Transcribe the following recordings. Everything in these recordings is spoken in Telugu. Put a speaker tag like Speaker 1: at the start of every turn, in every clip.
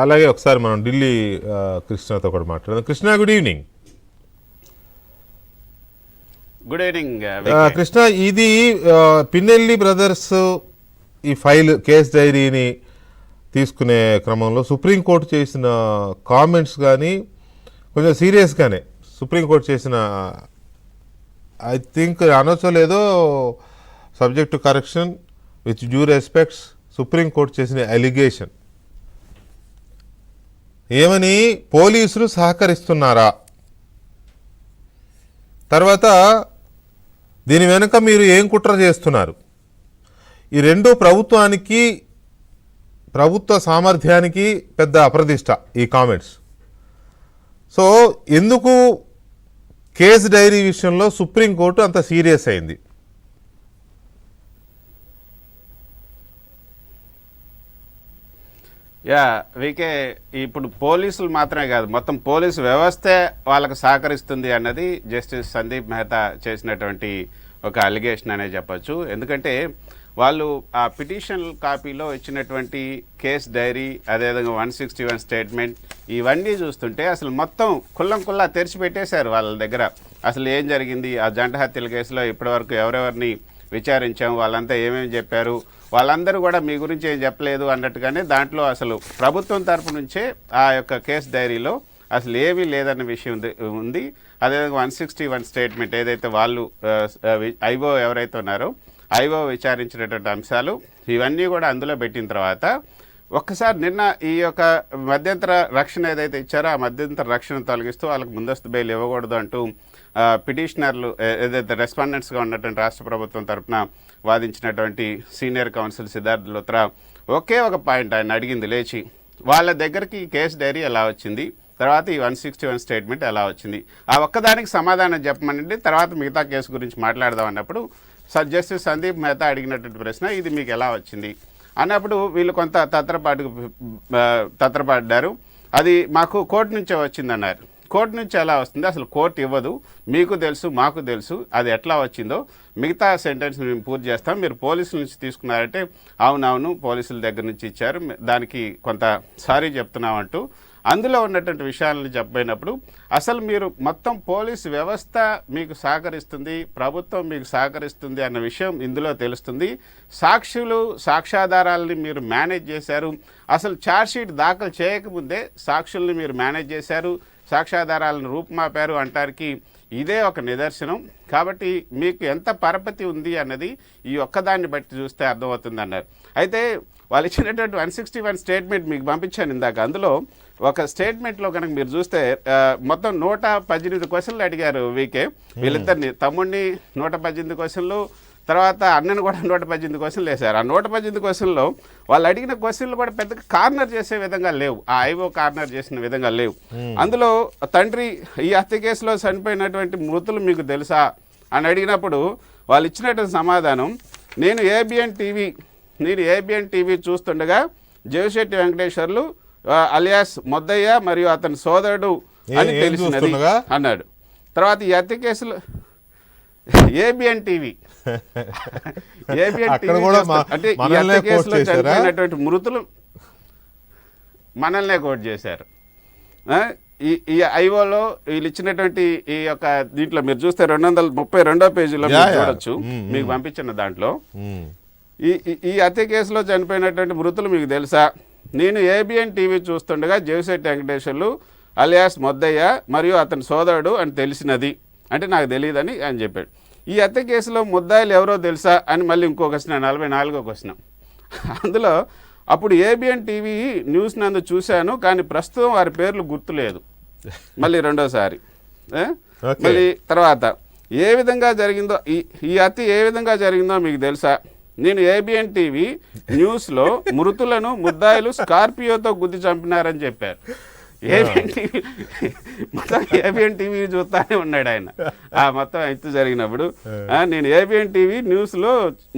Speaker 1: అలాగే ఒకసారి మనం ఢిల్లీ కృష్ణతో కూడా మాట్లాడదాం. Krishna good evening
Speaker 2: good evening
Speaker 1: Krishna ఇది పిన్నెల్లి బ్రదర్స్ ఈ ఫైల్ కేస్ డైరీని తీసుకునే క్రమంలో సుప్రీంకోర్టు చేసిన కామెంట్స్ కానీ కొంచెం సీరియస్గానే సుప్రీంకోర్టు చేసిన ఐ థింక్ అనొచ్చో లేదో subject correction with due respects Supreme Court చేసిన అలిగేషన్ ఏమని పోలీసులు సహకరిస్తున్నారా? తర్వాత దీని వెనుక మీరు ఏం కుట్ర చేస్తున్నారు? ఈ రెండు ప్రభుత్వానికి ప్రభుత్వ సామర్థ్యానికి పెద్ద అప్రదిష్ట ఈ కామెంట్స్. సో ఎందుకు కేసు డైరీ విషయంలో సుప్రీంకోర్టు అంత సీరియస్ అయింది?
Speaker 2: యా వీకే ఇప్పుడు పోలీసులు మాత్రమే కాదు మొత్తం పోలీసు వ్యవస్థే వాళ్ళకు సహకరిస్తుంది అన్నది జస్టిస్ సందీప్ మెహతా చేసినటువంటి ఒక అలిగేషన్ అనే చెప్పొచ్చు. ఎందుకంటే వాళ్ళు ఆ పిటిషన్ కాపీలో ఇచ్చినటువంటి కేస్ డైరీ అదేవిధంగా వన్ సిక్స్టీ వన్ స్టేట్మెంట్ ఇవన్నీ చూస్తుంటే అసలు మొత్తం కుల్లం కుల్లా తెరిచిపెట్టేశారు వాళ్ళ దగ్గర. అసలు ఏం జరిగింది? ఆ జంట హత్యల కేసులో ఇప్పటివరకు ఎవరెవరిని విచారించాం వాళ్ళంతా ఏమేమి చెప్పారు వాళ్ళందరూ కూడా మీ గురించి ఏం చెప్పలేదు అన్నట్టుగానే దాంట్లో అసలు ప్రభుత్వం తరపు నుంచే ఆ యొక్క కేస్ డైరీలో అసలు ఏమీ లేదన్న విషయం ఉంది- ఉంది. అదేవిధంగా వన్ సిక్స్టీ వన్ స్టేట్మెంట్ ఏదైతే వాళ్ళు ఐఓ ఎవరైతే ఉన్నారో ఐఓ విచారించినటువంటి అంశాలు ఇవన్నీ కూడా అందులో పెట్టిన తర్వాత ఒక్కసారి నిన్న ఈ యొక్క మధ్యంతర రక్షణ ఏదైతే ఇచ్చారో ఆ మధ్యంతర రక్షణ తొలగిస్తూ వాళ్ళకి ముందస్తు బెయిల్ ఇవ్వకూడదు అంటూ పిటిషనర్లు ఏదైతే రెస్పాండెంట్స్గా ఉన్నటువంటి రాష్ట్ర ప్రభుత్వం తరఫున వాదించినటువంటి సీనియర్ కౌన్సిల్ సిద్ధార్థ్ లుత్రా ఒకే ఒక పాయింట్ ఆయన అడిగింది లేచి వాళ్ళ దగ్గరికి ఈ కేసు డైరీ ఎలా వచ్చింది? తర్వాత ఈ వన్ సిక్స్టీ వన్ స్టేట్మెంట్ ఎలా వచ్చింది? ఆ ఒక్కదానికి సమాధానం చెప్పమనండి తర్వాత మిగతా కేసు గురించి మాట్లాడదాం అన్నప్పుడు జస్టిస్ సందీప్ మెహతా అడిగినటువంటి ప్రశ్న ఇది మీకు ఎలా వచ్చింది? అన్నప్పుడు వీళ్ళు కొంత తత్రపాటు తత్రపడ్డారు. అది మాకు కోర్టు నుంచే వచ్చిందన్నారు. కోర్టు నుంచి ఎలా వస్తుంది? అసలు కోర్టు ఇవ్వదు. మీకు తెలుసు మాకు తెలుసు. అది ఎట్లా వచ్చిందో? మిగతా సెంటెన్స్ మేము పూర్తి చేస్తాం. మీరు పోలీసుల నుంచి తీసుకున్నారంటే అవునవును పోలీసుల దగ్గర నుంచి ఇచ్చారు. దానికి కొంత సారీ చెప్తున్నామంటూ అందులో ఉన్నటువంటి విషయాలను చెప్పినప్పుడు అసలు మీరు మొత్తం పోలీసు వ్యవస్థ మీకు సహకరిస్తుంది ప్రభుత్వం మీకు సహకరిస్తుంది అన్న విషయం ఇందులో తెలుస్తుంది. సాక్షులు సాక్ష్యాధారాలని మీరు మేనేజ్ చేశారు. అసలు ఛార్జ్షీట్ దాఖలు చేయకముందే సాక్షుల్ని మీరు మేనేజ్ చేశారు. సాక్ష్యాధారాలను రూపుమాపారు అంటానికి ఇదే ఒక నిదర్శనం. కాబట్టి మీకు ఎంత పరపతి ఉంది అన్నది ఈ ఒక్కదాన్ని బట్టి చూస్తే అర్థమవుతుంది అన్నారు అయితే వాళ్ళు ఇచ్చినటువంటి వన్ సిక్స్టీ వన్ స్టేట్మెంట్ మీకు పంపించాను ఇందాక. అందులో ఒక స్టేట్మెంట్లో కనుక మీరు చూస్తే మొత్తం నూట పద్దెనిమిది క్వశ్చన్లు అడిగారు వీకే. వీళ్ళిద్దరిని తమ్ముడిని నూట పద్దెనిమిది క్వశ్చన్లు తర్వాత అన్నను కూడా నూట పద్దెనిమిది క్వశ్చన్లు వేశారు. ఆ నూట పద్దెనిమిది క్వశ్చన్లో వాళ్ళు అడిగిన క్వశ్చన్లు కూడా పెద్దగా కార్నర్ చేసే విధంగా లేవు. ఆ ఐఓ కార్నర్ చేసిన విధంగా లేవు. అందులో తండ్రి ఈ హత్య కేసులో చనిపోయినటువంటి మృతులు మీకు తెలుసా అని అడిగినప్పుడు వాళ్ళు ఇచ్చినటువంటి సమాధానం నేను ఏబిఎన్ టీవీ నేను ఏబిఎన్ టీవీ చూస్తుండగా జయశెట్టి వెంకటేశ్వర్లు అలియాస్ మొద్దయ్య మరియు అతని సోదరుడు అని తెలిసినది? అన్నాడు. తర్వాత ఈ హత్య కేసులో ఏబిఎన్ టీవీ ఏబిఎన్ టీవీ అంటే ఈ కేసులో? చనిపోయినటువంటి మృతులు మనల్నే కోట్ చేశారు. ఈ ఐఓలో వీళ్ళు ఇచ్చినటువంటి ఈ యొక్క దీంట్లో మీరు చూస్తే రెండు వందల ముప్పై రెండో పేజీలో. చూడొచ్చు. మీకు పంపించిన దాంట్లో. ఈ- ఈ హత్య కేసులో చనిపోయినటువంటి మృతులు మీకు తెలుసా? నేను ఏబిఎన్ టీవీ చూస్తుండగా జేవిశెట్టి వెంకటేశ్వర్లు అలియాస్ మొద్దయ్య మరియు అతని సోదరుడు అని తెలిసినది. అంటే నాకు తెలియదని ఆయన చెప్పాడు. ఈ హత్య కేసులో ముద్దాయిలు ఎవరో తెలుసా? అని మళ్ళీ ఇంకో క్వశ్చన్ నలభై నాలుగో క్వశ్చన్. అందులో అప్పుడు ఏబిఎన్ టీవీ న్యూస్ నందు చూశాను కానీ ప్రస్తుతం వారి పేర్లు గుర్తులేదు మళ్ళీ రెండోసారి. మళ్ళీ తర్వాత ఏ విధంగా జరిగిందో ఈ ఈ హత్య ఏ విధంగా జరిగిందో మీకు తెలుసా? నేను ఏబిఎన్ టీవీ న్యూస్లో మృతులను ముద్దాయిలు స్కార్పియోతో గుద్ది చంపినారని చెప్పారు. ABN TV? మొత్తం ఏబిఎన్ టీవీ చూస్తానే ఉన్నాడు ఆయన. ఆ మొత్తం ఎత్తు జరిగినప్పుడు నేను ఏబిఎన్ టీవీ న్యూస్లో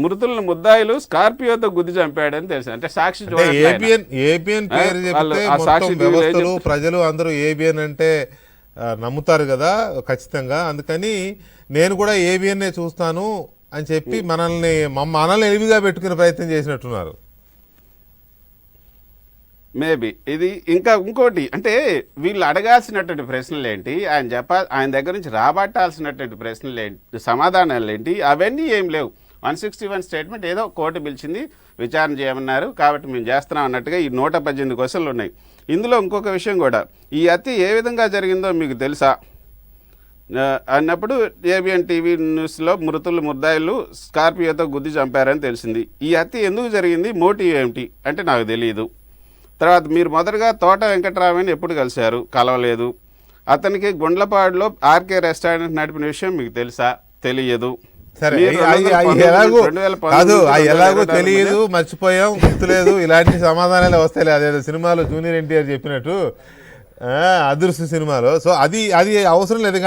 Speaker 2: మృతులను ముద్దాయిలు స్కార్పియోతో గుద్ది చంపాడని తెలుసు. అంటే సాక్షి.
Speaker 1: ఏబిఎన్ ఏబిఎన్ పేరు
Speaker 2: సాక్షి?
Speaker 1: ప్రజలు అందరూ ఏబిఎన్ అంటే నమ్ముతారు కదా ఖచ్చితంగా. అందుకని నేను కూడా ఏబిఎన్నే చూస్తాను అని చెప్పి మనల్ని మనల్ని ఎలివిగా పెట్టుకునే ప్రయత్నం చేసినట్టున్నారు.
Speaker 2: మేబీ ఇది ఇంకా ఇంకోటి అంటే వీళ్ళు అడగాల్సినటువంటి ప్రశ్నలు ఏంటి ఆయన చెప్ప ఆయన దగ్గర నుంచి రాబట్టాల్సినటువంటి ప్రశ్నలు ఏంటి సమాధానాలు ఏంటి అవన్నీ ఏం లేవు. వన్ సిక్స్టీ వన్ స్టేట్మెంట్ ఏదో కోర్టు పిలిచింది విచారణ చేయమన్నారు కాబట్టి మేము చేస్తున్నాం అన్నట్టుగా ఈ నూట పద్దెనిమిది క్వశ్చన్లు ఉన్నాయి. ఇందులో ఇంకొక విషయం కూడా ఈ హత్య ఏ విధంగా జరిగిందో మీకు తెలుసా? అన్నప్పుడు ఏబిఎన్ టీవీ న్యూస్లో మృతులు ముద్దాయిలు స్కార్పియోతో గుద్ది చంపారని తెలిసింది. ఈ హత్య ఎందుకు జరిగింది? మోటివ్ ఏమిటి? అంటే నాకు తెలియదు తర్వాత మీరు మొదటగా తోట వెంకటరామని ఎప్పుడు కలిశారు? కలవలేదు. అతనికి గుండ్లపాడులో ఆర్కే రెస్టారెంట్ నడిపిన విషయం మీకు తెలుసా? తెలియదు.
Speaker 1: సరే
Speaker 2: మీరు
Speaker 1: అయి- అయి- అయి
Speaker 2: 2019
Speaker 1: ఎలాగో
Speaker 2: 2019
Speaker 1: కాదు అవి ఎలాగో
Speaker 2: 2024
Speaker 1: తెలియదు మర్చిపోయాం గుర్తులేదు ఇలాంటి సమాధానాలే వస్తాయి అదేదో సినిమాలో జూనియర్ ఎన్టీఆర్ చెప్పినట్టు ఆ, అదృశ్య సినిమాలో. సో అది అది అవసరం లేదు